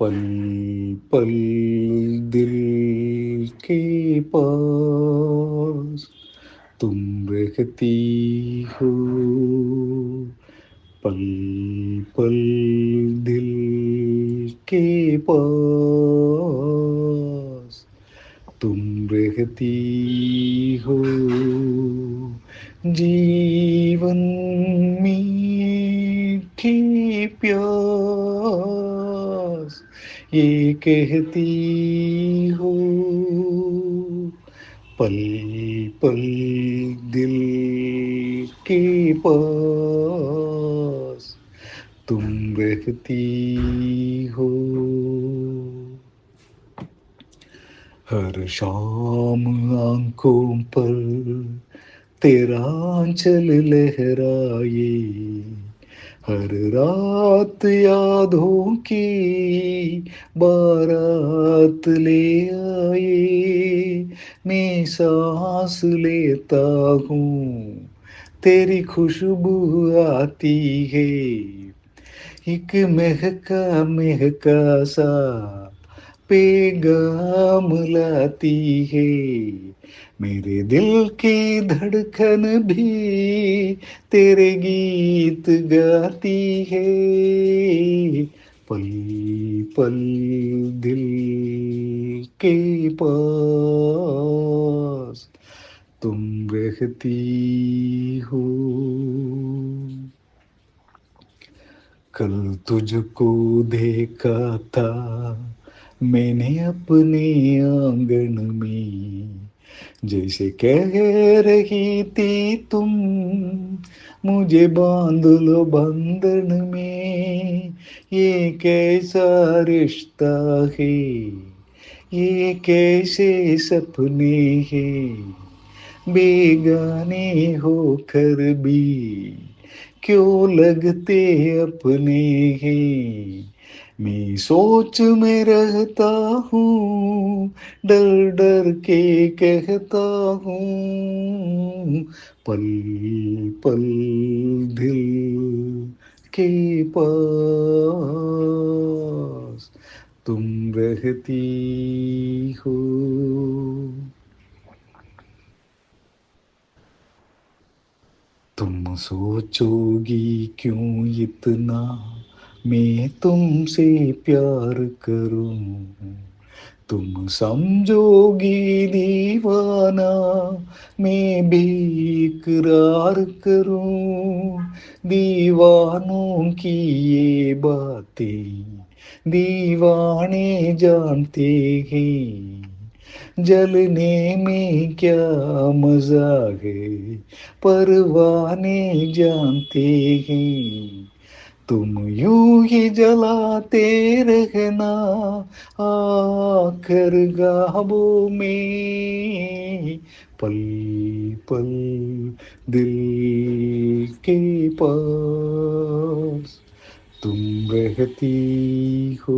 पल पल दिल के पास तुम रहती हो। पल पल दिल के पास तुम रहती हो। जीवन मीठी प्यास ये कहती हो, पल पल दिल के पास तुम रहती हो। हर शाम आँखों पर तेरा चल लहराए हर रात यादों की बारात ले आए। मैं सांस लेता हूँ, तेरी खुशबू आती है। एक महका महका सा पैगाम लाती है। मेरे दिल की धड़कन भी तेरे गीत गाती है। पल पल दिल के पास तुम रहती हो। कल तुझको देखा था मैंने अपने आँगन में। जैसे कह रही थी तुम, मुझे बाँध लो बंधन में। ये कैसा रिश्ता है? ये कैसे सपने हैं? बेगाने होकर भी क्यों लगते अपने हैं? मैं सोच में रहता हूँ, डर डर के कहता हूँ। पल पल दिल के पास तुम रहती हो। तुम सोचोगी क्यों इतना? मैं तुमसे प्यार करूँ। तुम समझोगी दीवाना, मैं भी इकरार करूँ। दीवानों की ये बातें दीवाने जानते हैं। जलने में क्या मज़ा है, परवाने जानते हैं। तुम यूँ ही जलाते रहना आखिर गाबों में। पल पल, दिल के पास तुम रहती हो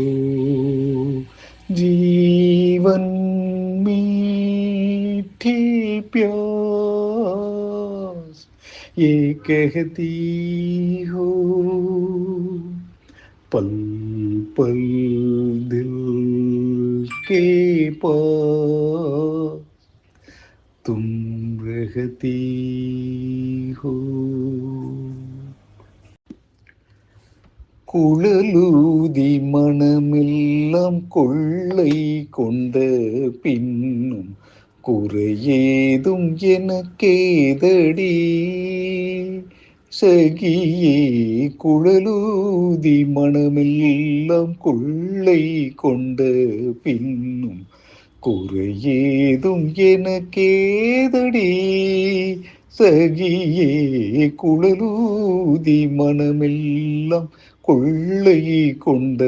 जीवन मीठी प्यास ये कहती हो पल पल दिल के पास तुम रहती हो குழலூதி மனமெல்லாம் கொள்ளை கொண்ட பின்னும் குறையேதும் எனக்கேதடி. சகியே குழலூதி மனமெல்லாம் கொள்ளை கொண்ட பின்னும் குறையேதும் எனக்கேதடி. சகியே குழலூதி மனமெல்லாம் கொள்ளை கொண்ட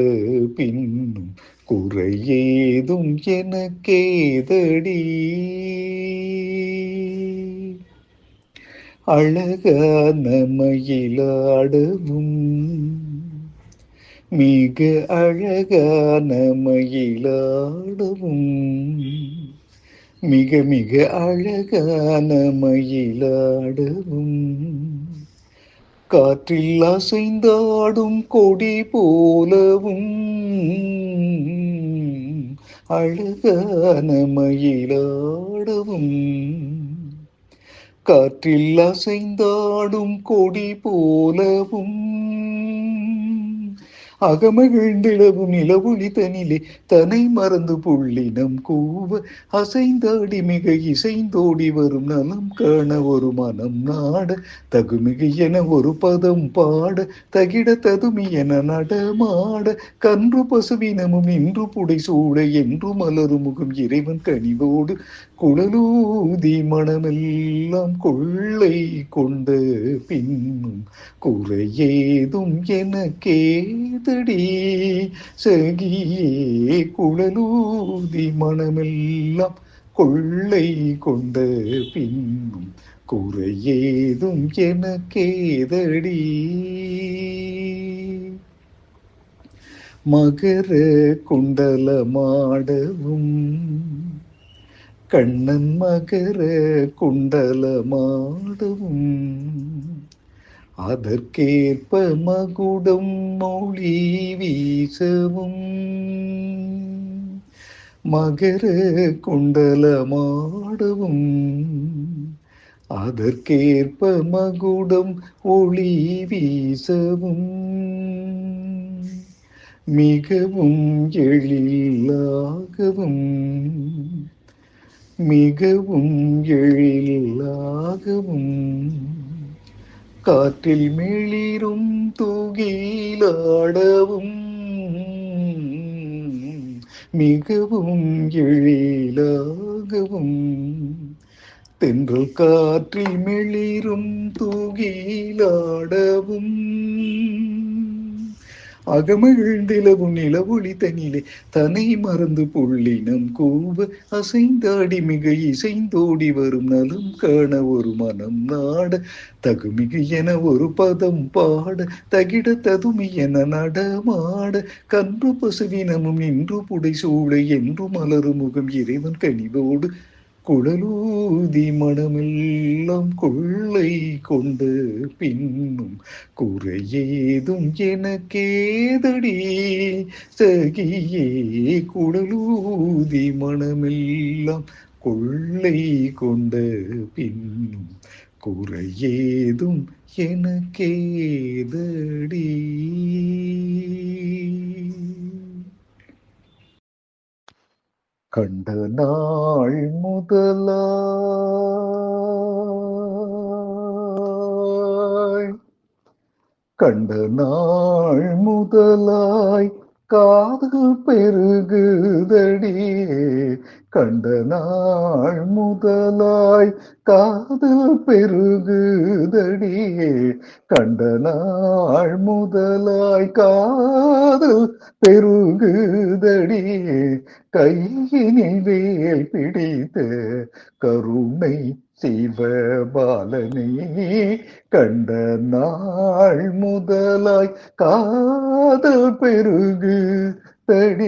பின்னும் குறையேதும் எனக்கேதடி. அழகான மயிலாடவும் மிக அழகான மயிலாடவும் மிக மிக அழகான மயிலாடவும். காற்றில் அசைந்தாடும் கொடி போலவும் அழகான மயிலாடவும். காற்றில் அசைந்தாடும் கொடி போலவும் அகமகிழ்ந்திடவும் நிலவொளி தனிலே தனை மறந்து புள்ளினம் கூவ. அசைந்தாடி மிக இசைந்தோடி வரும் நலம் காண ஒரு மனம் நாட. தகுமிகு என ஒரு பதம் பாட. தகிட ததுமி என நடமாட. கன்று பசுவினமும் இன்று புடை சூட என்று மலரு முகம் இறைவன் கனிவோடு. குழலூதி மனமெல்லாம் கொள்ளை கொண்ட. பின்னும் குறையேதும் எனக்கேதடி சகியே குழலூதி மனமெல்லாம் கொள்ளை கொண்ட பின்னும் குறையேதும் எனக்கேதடி மகர குண்டலமாடவும் கண்ணன் மகர குண்டலமாடவும் அதற்கேற்ப மகுடம் மொழி வீசவும். மகர குண்டலமாடவும். அதற்கேற்ப மகுடம் ஒளி வீசவும். மிகவும் எழிலாகவும். மிகவும் எழிலாகவும். காற்றில் மிளிரும் தூகிலாடவும் மிகவும் எழிலாகவும் தென்றல் காற்றில் மிளிரும் தூகிலாடவும் அகமகிழ்ந்திலவும் நிலவொளி தனிலே தனை மறந்து புள்ளினம் கூவ அசைந்தாடி மிக இசைந்தோடி வரும் நலம் காண ஒரு மனம் நாட தகுமிகு என ஒரு பதம் பாட தகிட ததுமி என நடமாட கன்று பசுவினமும் நின்று புடை சூளை என்று மலரு முகம் இறைவன் கனிவோடு குழலூதி மனமெல்லாம் கொள்ளை கொண்டு பின்னும் குறையேதும் எனக்கேதடி. சகியே குழலூதி மனமெல்லாம் கொள்ளை கொண்டு பின்னும் குறையேதும் எனக்கேதடி. கண்ட நாள் முதலாய் கண்ட நாள் முதலாய் காதல் பெருகுதடி. கண்ட நாள் முதலாய் காதல் பெருகுதடியே கண்ட நாள் முதலாய் காதல் பெருகுதடியே கையினில் வேல் பிடித்த கருணை சிவபாலனே. கண்ட நாள் முதலாய் காதல் பெருகு தடி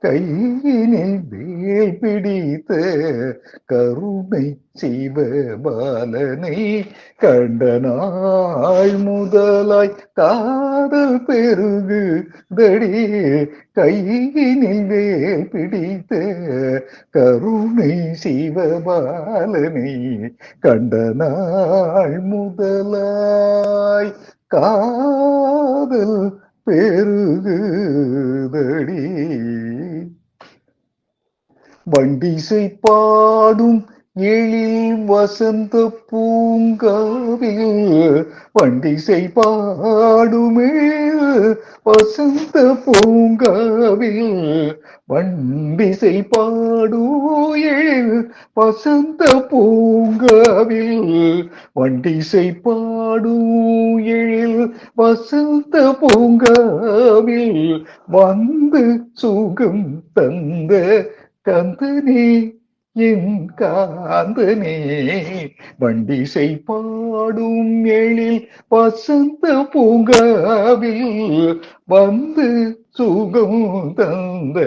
கையினில் வேல் பிடித்த கருணை சிவபாலனை கண்ட நாள் முதலாய் காதல் பெருகு தடி கையினில் வேல் பிடித்த கருணை சிவபாலனை கண்ட நாள் முதலாய் காதல் பெருகு பெருகுதடி வண்டிசை பாடும் எழில் வசந்த பூங்காவில் வண்டிசை பாடுமே. வசந்த பூங்காவில் வண்டிசை பாடுயில் வசந்த பூங்காவில் வண்டிசை பாடுயில் வசந்த பூங்காவில் வந்து சுகம் தந்த கந்தனே என் காந்தனே வண்டிசை பாடும் எழில் வசந்த பூங்காவில் வந்து சுகம் தந்த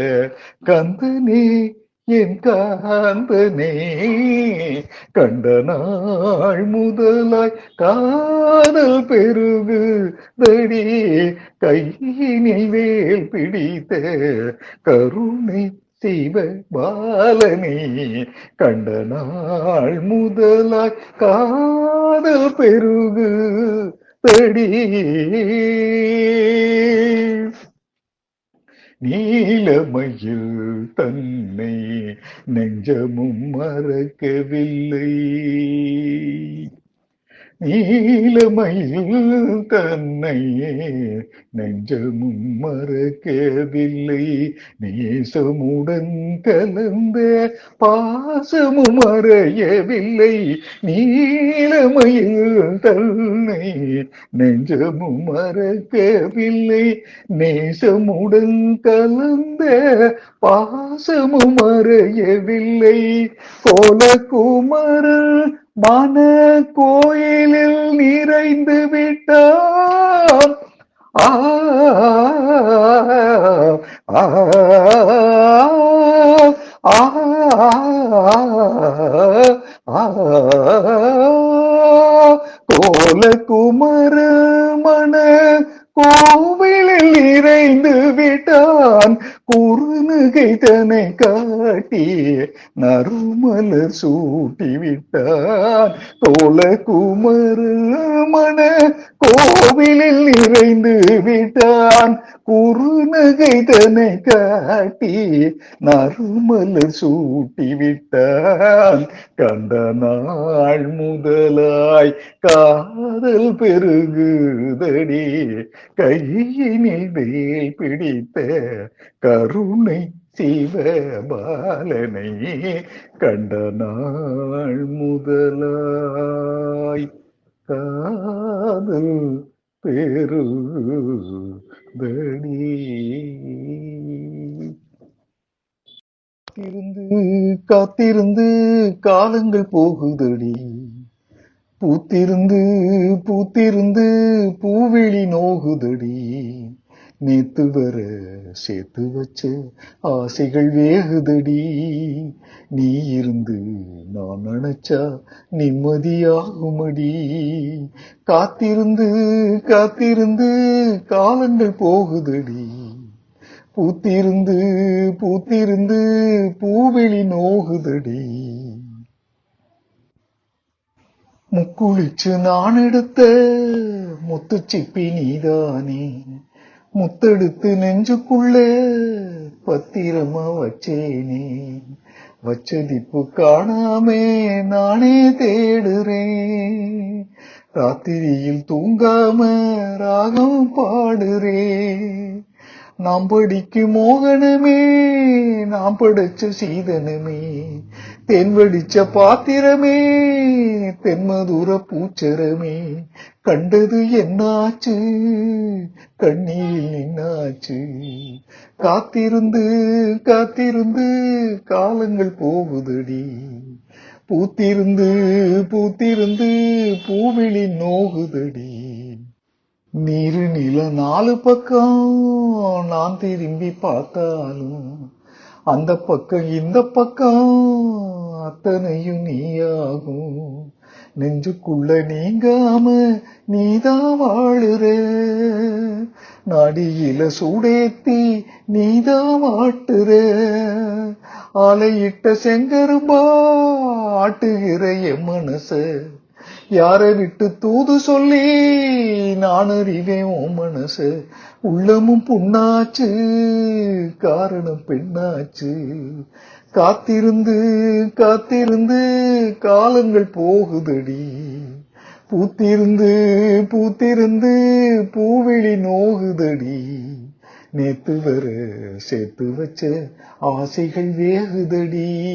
கந்தனே என் காந்தனே. கண்ட நாள் முதலாய் காதல் பெருகு தடி கையினை வேல் பிடித்த கருணை சிவ பாலனே கண்ட நாள் முதலாய் காதல் பெருகு தடி நீலமையில் தன்னை நெஞ்சமும் மறக்கவில்லை நீலமயில் தன்னை நெஞ்சமும் மறக்கவில்லை. நேசமுடன் கலந்த பாசமும் மறையவில்லை. நீலமயில் தன்னை நெஞ்சமும் மறக்கவில்லை. நேசமுடன் கலந்த பாசமும் மறையவில்லை. கோலகுமரன் மன கோயிலில் நிறைந்து விட்டார். ஆ ஆ ஆ மலர் சூட்டி விட்டான் கோலகுமர மன கோவிலில் நிறைந்து விட்டான். குறுநகை தனை காட்டி நறுமலர் சூட்டி விட்டான் கண்ட நாள் முதலாய் காதல் பெருகுதடி. கையினை பிடித்த கருணை சிவபாலனை கண்ட நாள் முதலாய் காதல் பெருதடி இருந்து காத்திருந்து காலங்கள் போகுதடி. பூத்திருந்து பூத்திருந்து பூவிழி நோகுதடி. நேத்து வர சேர்த்து வச்ச ஆசைகள் வேகுதடி. நீ இருந்து நான் நினைச்சா நிம்மதியாகுமடி. காத்திருந்து காத்திருந்து காலங்கள் போகுதடி. பூத்திருந்து பூத்திருந்து பூவெளி நோகுதடி. முக்குளிச்சு நான் எடுத்த முத்துச்சிப்பி நீதானே. முத்தெடுத்து நெஞ்சுக்குள்ளே பத்திரமா வச்சேனே வச்சதிப்பு காணாமே நானே தேடுறேன். ராத்திரியில் தூங்காம ராகம் பாடுறேன் நாம் படிக்கும் மோகனமே நாம் படைச்ச சீதனமே. தென்வெளிச்ச பாத்திரமே தென்மதுர பூச்சரமே. கண்டது என்னாச்சு? கண்ணீரில் நின்னாச்சு. காத்திருந்து காத்திருந்து காலங்கள் போகுதடி. பூத்திருந்து பூத்திருந்து பூவிழி நோகுதடி. நீரு நில நாலு பக்கம் நான் திரும்பி பார்த்தாலும் அந்த பக்கம் இந்த பக்கம் அத்தனையும் நீயாகும். நெஞ்சுக்குள்ள நீங்காம நீதான் வாழுற. நாடியில சூடேத்தி நீதான் வாட்டுற. ஆலையிட்ட செங்கரும்பா ஆட்டுகிற என் மனசு. யாரை விட்டு தூது சொல்லி நான் அறிவேன் உன் மனசு. உள்ளமும் புண்ணாச்சு காரணம் பெண்ணாச்சு. காத்திருந்து காத்திருந்து காலங்கள் போகுதடி. பூத்திருந்து பூத்திருந்து பூவிழி நோகுதடி. நேத்து வர சேர்த்து வச்ச ஆசைகள் வேகுதடி.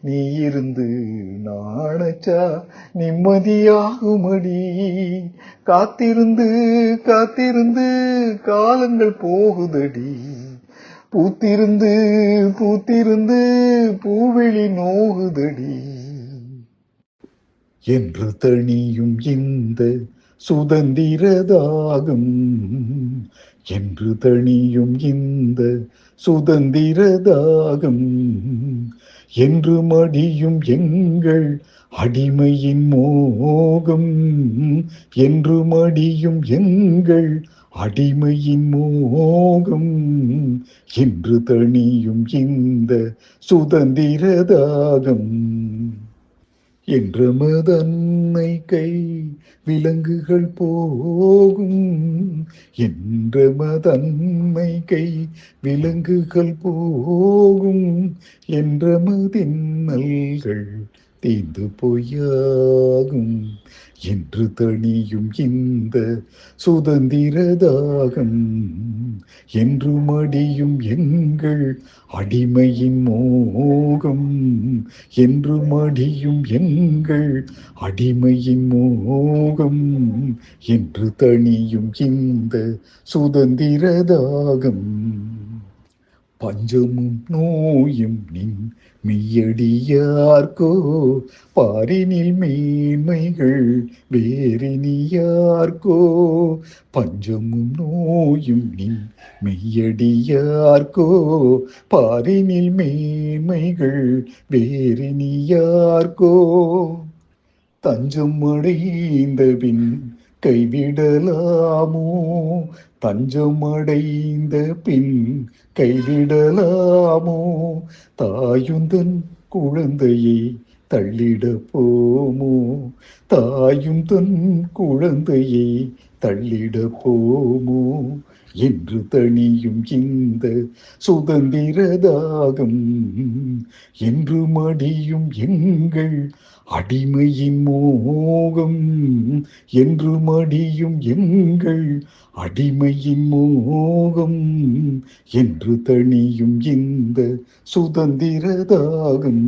நீ இருந்து நாணச்சா நிம்மதியாகுமடி. காத்திருந்து காத்திருந்து காலங்கள் போகுதடி. பூத்திருந்து பூத்திருந்து பூவெளி நோகுதடி. என்று தணியும் இந்த சுதந்திரதாகும் என்று தணியும் இந்த சுதந்திர தாகம் என்று மடியும் எங்கள் அடிமையின் மோகம். என்று மடியும் எங்கள் அடிமையின் மோகம். என்று தணியும் இந்த சுதந்திர தாகம் என்ற மதன்னை கை விலங்குகள் போகும். என்ற மதன்மை கை விலங்குகள் போகும். என்ற மதின்னல்கள் தீந்து பொய்யாகும் என்று தணியும் இந்த சுதந்திரதாகம். என்று மடியும் எங்கள் அடிமையின் மோகம். என்று மடியும் எங்கள் அடிமையின் மோகம். என்று தணியும் இந்த சுதந்திரதாகம். தாகம் பஞ்சமும் நோயும் நின் மெய்யடியார்க்கோ? பாரினில் மேன்மைகள் வேறினியார்க்கோ? பஞ்சமும் நோயும் நின் மெய்யடியார்க்கோ? பாரினில் மேன்மைகள் வேறினியார்க்கோ? தஞ்சம் அடைந்த பின் கைவிடலாமோ? தஞ்சம் அடைந்த பின் கைவிடலாமோ? தாயுந்தன் குழந்தையை தள்ளிட போமோ? தாயும் தன் குழந்தையை தள்ளிட போமோ? என்று தனியும் இந்த சுதந்திர தாகம் என்று மடியும் எங்கள் அடிமையின் மோகம் என்று மடியும் எங்கள் அடிமையின் மோகம் என்று தணியும் இந்த சுதந்திர தாகம்.